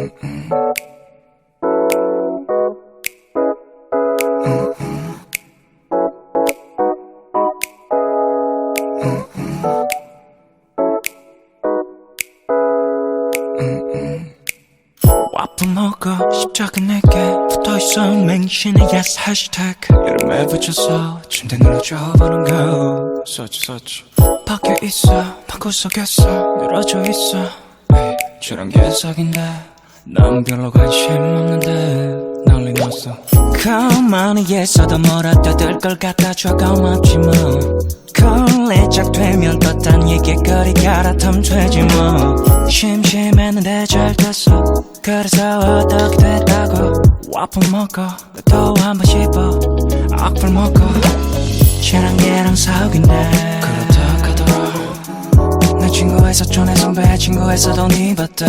와플 Yes, hashtag. 여름에 붙여서 침대 눌러줘 보는 거. 서치 서치. 밖에 있어 방구석에서 늘어져 있어 저런 게 싹인데 난 별로 관심 없는데 난리 났어. 가만히 있어도 뭐라도 들것 같아줘 고맙지 뭐. 걸레짝 되면 떴단 얘기거리 갈아타면 되지 뭐. 심심했는데 잘 됐어. 그래서 어떻게 됐다고? 와플 먹고 또 한 번 씹어. 악플 먹고 쟤랑 얘랑 사귀네 그렇다 하더라 내 친구에서 전에 선배 친구에서 돈 입었대